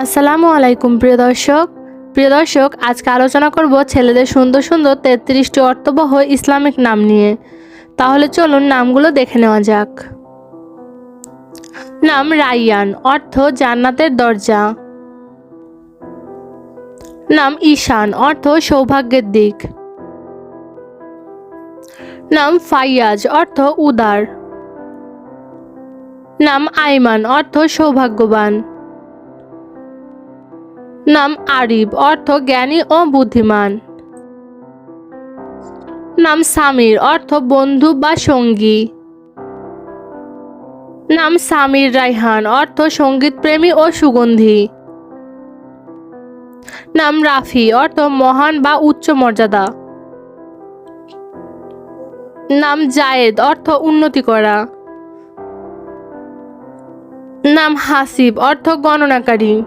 আসসালামু আলাইকুম, প্রিয় দর্শক। প্রিয় দর্শক, আজকে আলোচনা করব ছেলেদের সুন্দর সুন্দর তেত্রিশটি অর্থবহ ইসলামিক নাম নিয়ে। তাহলে চলুন নামগুলো দেখে নেওয়া যাক। নাম রাইয়ান, অর্থ জান্নাতের দরজা। নাম ঈশান, অর্থ সৌভাগ্যের দিক। নাম ফাইয়াজ, অর্থ উদার। নাম আইমান, অর্থ সৌভাগ্যবান। নাম আরিব, অর্থ জ্ঞানী ও বুদ্ধিমান। নাম সামির, অর্থ বন্ধু বা সঙ্গী। নাম সামির রাইহান অর্থ সংগীত প্রেমী ও সুগন্ধি। নাম রাফি, অর্থ মহান বা উচ্চ মর্যাদা। নাম জায়েদ, অর্থ উন্নতি করা। নাম হাসিব, অর্থ গণনাকারী।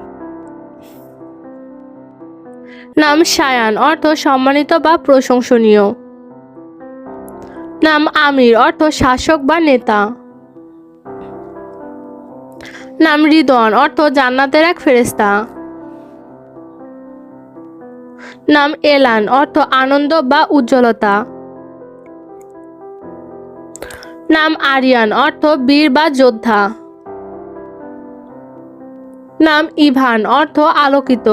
নাম সায়ান, অর্থ সম্মানিত বা প্রশংসনীয়। নাম আমির, অর্থ শাসক বা নেতা। নাম রিদওয়ান, অর্থ জান্নাতের এক ফেরেস্তা নাম এলান, অর্থ আনন্দ বা উজ্জ্বলতা। নাম আরিয়ান, অর্থ বীর বা যোদ্ধা। নাম ইভান, অর্থ আলোকিত।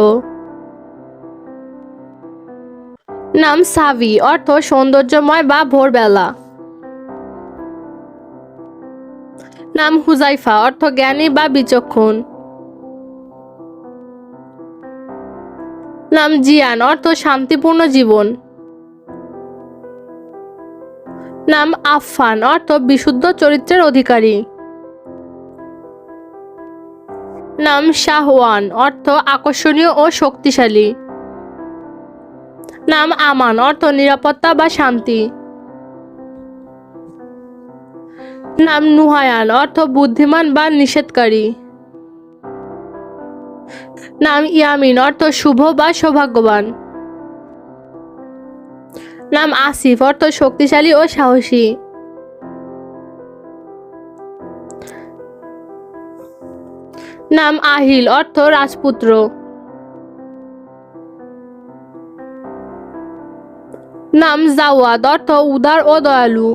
নাম সাভি অর্থ সৌন্দর্যময় বা ভোরবেলা। নাম হুজাইফা, অর্থ জ্ঞানী বা বিচক্ষণ। নাম জিয়ান, অর্থ শান্তিপূর্ণ জীবন। নাম আফফান, অর্থ বিশুদ্ধ চরিত্রের অধিকারী। নাম শাহওয়ান, অর্থ আকর্ষণীয় ও শক্তিশালী। নাম আমান, অর্থ নিরাপত্তা বা শান্তি। নাম নুহায়ান, অর্থ বুদ্ধিমান বা নিষেধকারী। নাম ইয়ামিন, অর্থ শুভ বা সৌভাগ্যবান। নাম আসিফ, অর্থ শক্তিশালী ও সাহসী। নাম আহিল, অর্থ রাজপুত্র। নাম জাওয়াদ, অর্থ উদার ও দয়ালু।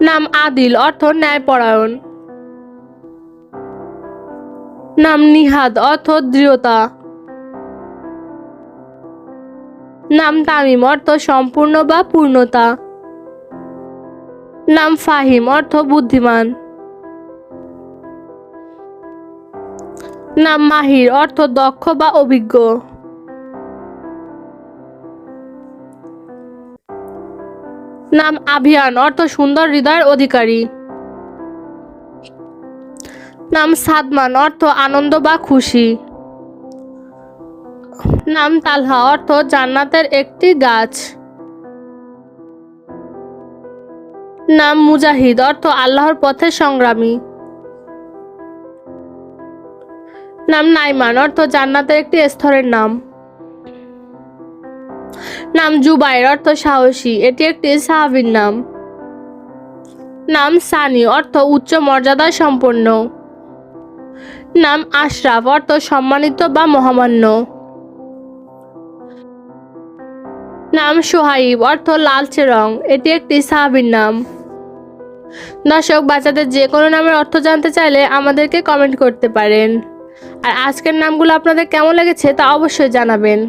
নাম আদিল, অর্থ ন্যায়পরায়ণ। নাম নিহাদ, অর্থ দৃঢ়তা। নাম তামিম, অর্থ সম্পূর্ণ বা পূর্ণতা। নাম ফাহিম, অর্থ বুদ্ধিমান। নাম মাহির, অর্থ দক্ষ বা অভিজ্ঞ। নাম আভিয়ান, অর্থ সুন্দর হৃদয়ের অধিকারী। নাম সাদমান, অর্থ আনন্দ বা খুশি। নাম তালহা, অর্থ জান্নাতের একটি গাছ। নাম মুজাহিদ, অর্থ আল্লাহর পথে সংগ্রামী। নাম নাইমান, অর্থ জান্নাতের একটি স্তরের নাম। নাম জুবাইর, অর্থ সাহসী। এটি একটি সাহাবীর নাম। নাম সানি, অর্থ উচ্চ মর্যাদা সম্পন্ন। নাম আশরাফ, অর্থ সম্মানিত বা মহামান্য। নাম সোহাইব, অর্থ লালচে রং। এটি একটি সাহাবীর নাম। দর্শক, বাচ্চাদের যে কোনো নামের অর্থ জানতে চাইলে আমাদেরকে কমেন্ট করতে পারেন। আর আজকের নামগুলো আপনাদের কেমন লেগেছে তা অবশ্যই জানাবেন।